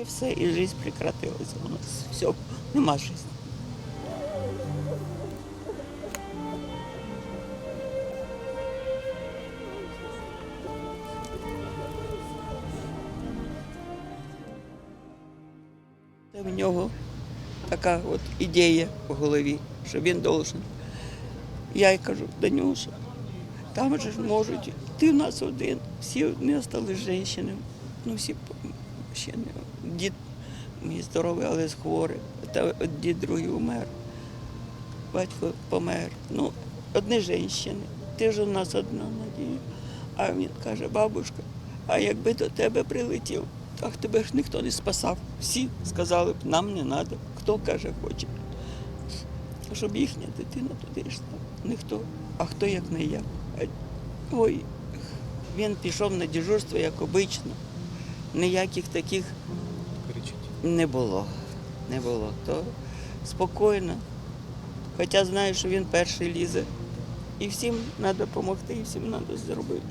І все, і життя прекратилася у нас. Все, нема життя. В нього така от ідея в голові, що він должен. Я й кажу, Данюша, там же ж можуть, ти в нас один, всі не стали жінками, ну всі ще не. Дід мій здоровий, але з хворий, та дід другий умер, батько помер. Ну, одні жінки, ти ж у нас одна надія. А він каже, бабушка, а якби до тебе прилетів, так тебе ж ніхто не спасав. Всі сказали б, нам не треба. Хто каже, хоче. Щоб їхня дитина туди йшла. Ніхто. А хто як не я? Ой, він пішов на дежурство, як обично. Ніяких таких не було. Не було. То спокійно. Хоча знаю, що він перший лізе. І всім треба допомогти, і всім треба зробити.